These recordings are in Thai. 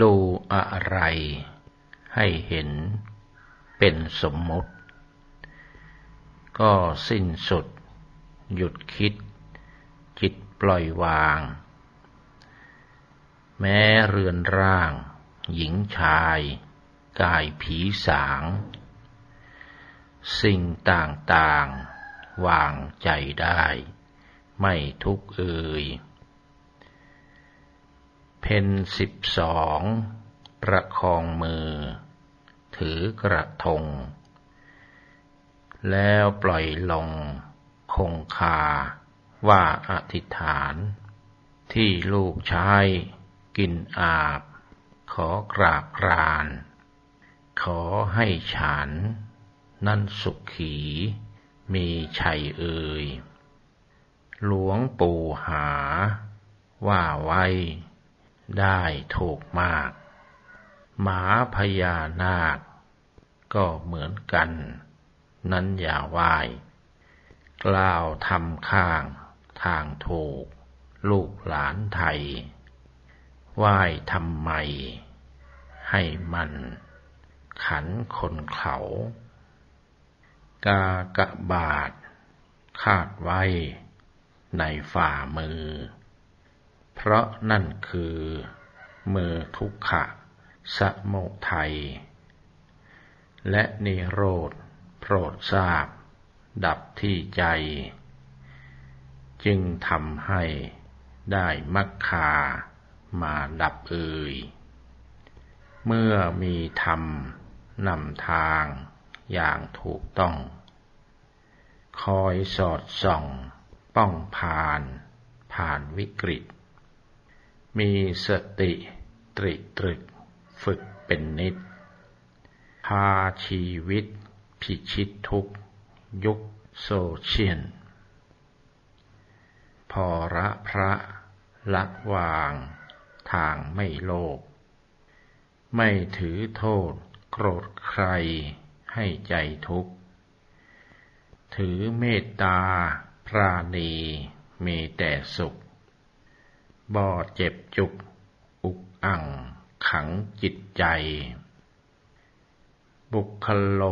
ดูอะไรให้เห็นเป็นสมมติ ก็สิ้นสุด หยุดคิด จิตปล่อยวาง แม้เรือนร่าง หญิงชาย กายผีสาง สิ่งต่างๆ วางใจได้ ไม่ทุกเอ่ย เพนสิบสองประคองมือ ถือกระทง แล้วปล่อยลง คงคาว่าอธิษฐาน ที่ลูกชายกินอาบ ขอกราบกราน ขอให้ฉัน นั่นสุขีมีชัยเอ่ยหลวงปู่หา ว่าไว้ ได้ถูกมาก หมาพญานาค ก็เหมือนกัน นั้นอย่าไหวกล่าวทำข้างทางถูก ลูกหลานไทย ไหว้ทำไม ให้มัน ขันคนเขา กากะบาท คาดไว้ ในฝ่ามือ เพราะนั่นคือมือทุกขะ สมุทัย และนิโรธ โปรดทราบ ดับที่ใจ จึงทำให้ได้มักคามาดับเอ่ย เมื่อมีธรรมนำทางอย่างถูกต้อง คอยสอดส่อง ป้องผ่าน ผ่านวิกฤต มีสติตริตรึกฝึกเป็นนิด พาชีวิต พิชิตทุกยุคโซเชียลพอระพระละวางทางไม่โลภไม่ถือโทษโกรธใครให้ใจทุกข์ ถือเมตตา พราณีมีแต่สุข บ่อเจ็บจุก อุกอั่ง ขังจิตใจ บุคโล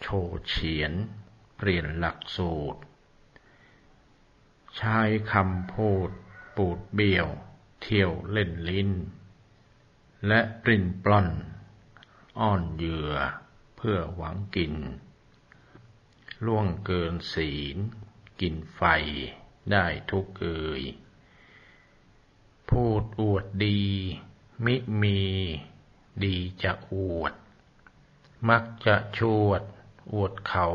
โชเฉียน เปลี่ยนหลักสูตร ใช้คำพูด ปูดเบี้ยว เที่ยวเล่นลิ้น และปริ้นปล้อน อ้อนเหยื่อ เพื่อหวังกิน ล่วงเกินศีล กินไฟได้ทุกเอ่ย พูดอวดดี มิมี ดีจะอวด มักจะชวด อวดเขา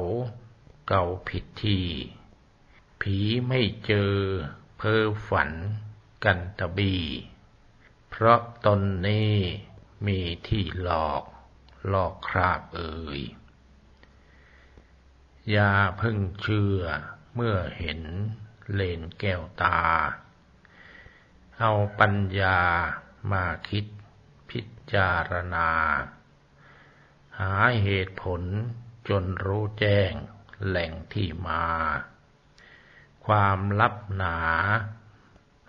เก่าผิดที่ ผีไม่เจอ เพ้อฝัน กันตะบี เพราะตนนี้มีที่หลอกหลอกคราบเอ่ยอย่าเพิ่งเชื่อเมื่อเห็นเลนแก้วตา เอาปัญญามาคิดพิจารณา หาเหตุผลจนรู้แจ้งแหล่งที่มา ความลับหนา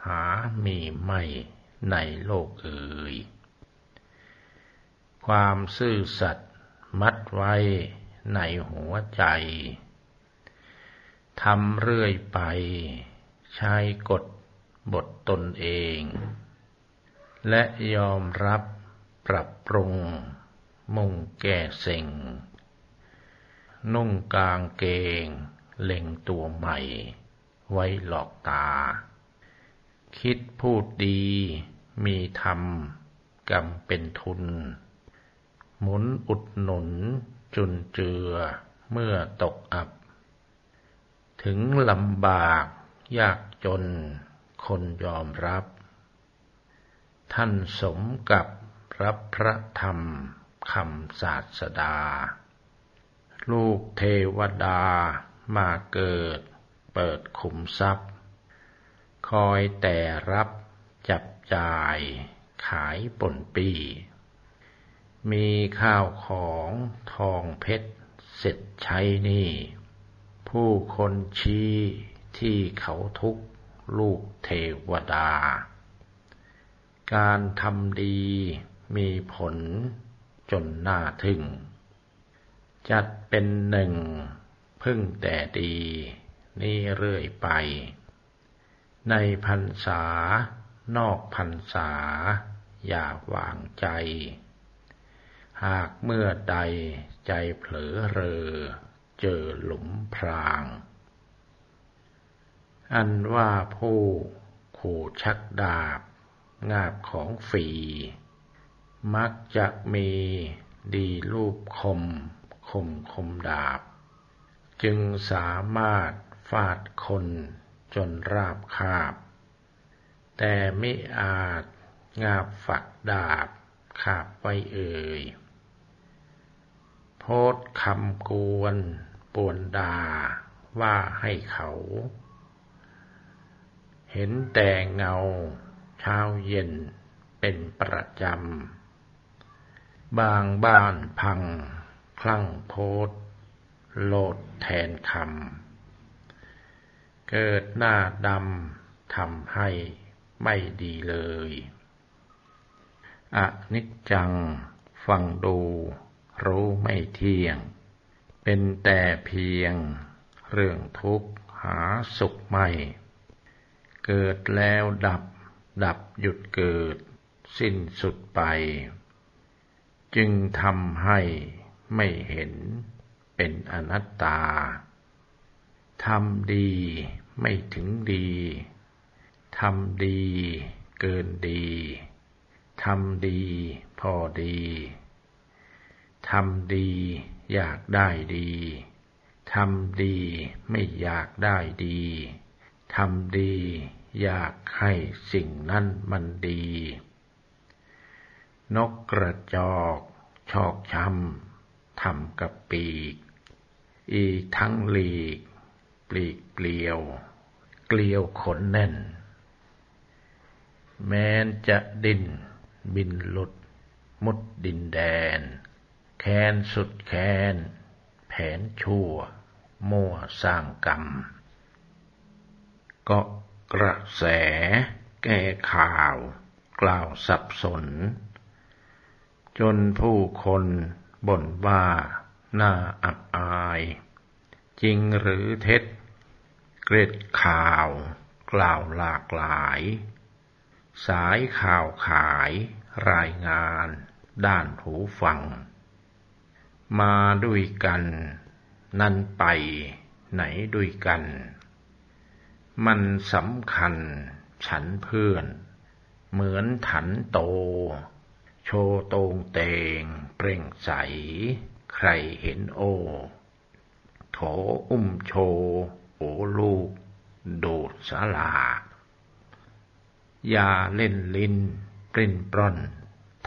หามีไม่ในโลกเอ่ยความซื่อสัตย์มัดไว้ในหัวใจทำเรื่อยไป ใช้กฎ บทตนเอง และยอมรับปรับปรุง มุ่งแก้เซ็งนุ่งกางเกง เล็งตัวใหม่ ไว้หลอกตา คิดพูดดี มีธรรมกรรมเป็นทุน หมุนอุดหนุนจุนเจือเมื่อตกอับ ถึงลำบากยากจน คนยอมรับ ท่านสมกับรับพระธรรมคำศาสดา ลูกเทวดามาเกิด เปิดขุมทรัพย์ คอยแต่รับจับจ่ายขายป่นปี มีข้าวของทองเพชรเสร็จใช้นี่ ผู้คนชี้ที่เขาทุก ลูกเทวดา การทำดีมีผลจนน่าทึ่ง จัดเป็นหนึ่ง พึ่งแต่ดี นี่เรื่อยไป ในพรรษานอกพรรษา อย่าวางใจ หากเมื่อใดใจเผลอเรอเจอหลุมพราง อันว่าผู้ขู่ชักดาบ งาบของฝี มักจะมีดีรูปคม คมคมดาบ จึงสามารถฟาดคนจนราบคาบ แต่ไม่อาจงาบฝักดาบขาบไว้เอ่ย โพดคำกวนปวนดาว่าให้เขา เห็นแต่เงาเช้าเย็นเป็นประจำ บางบ้านพัง คลั่งโพดโลดแทนคำ เกิดหน้าดำทำให้ไม่ดีเลยอนิจจัง ฟังดู รู้ไม่เที่ยง เป็นแต่เพียง เรื่องทุกข์หาสุขไม่ เกิดแล้วดับ ดับหยุดเกิด สิ้นสุดไป จึงทำให้ไม่เห็นเป็นอนัตตาทำดีไม่ถึงดีทำดีเกินดีทำดีพอดีทำดีอยากได้ดีทำดีไม่อยากได้ดี ทำดี อยากให้สิ่งนั้นมันดี นกกระจอกชอกช้ำทำกับปีก อีทั้งหลีก ปลีกเปลียว เกลียวขนแน่น แม้นจะดิน บินหลุด มุดดินแดน แค้นสุดแค้น แผนชั่ว มั่วสร้างกรรม ก็กระแส แก้ข่าว กล่าวสับสน จนผู้คนบ่นว่าน่าอับอาย จริงหรือเท็จ เกร็ดข่าว กล่าวหลากหลาย สายข่าวขายรายงาน ด้านหูฟัง มาด้วยกัน นั่นไปไหนด้วยกัน มันสำคัญ ฉันเพื่อน เหมือนถันโต โชโตงเตง เปร่งใส ใครเห็นโอ โถอุ้มโช โอลูก โดดสาลาอย่าเล่นลิ้นปริ้นปร้อน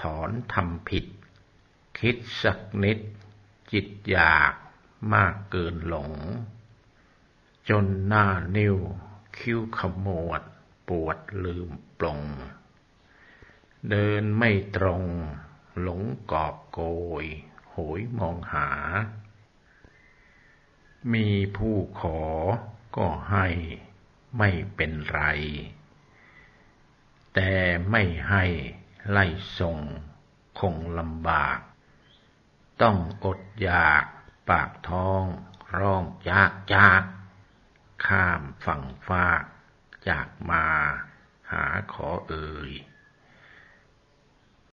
ถอนทำผิด คิดสักนิด จิตอยากมากเกินหลง จนหน้านิ้ว คิ้วขมวด ปวดลืมปลง เดินไม่ตรง หลงกอบโกย โหยมองหา มีผู้ขอก็ให้ไม่เป็นไร แต่ไม่ให้ไล่ส่ง คงลำบาก ต้องอดอยากปากท้อง ร้องจากจาก ข้ามฝั่งฟาก จากมา หาขอเอ่ย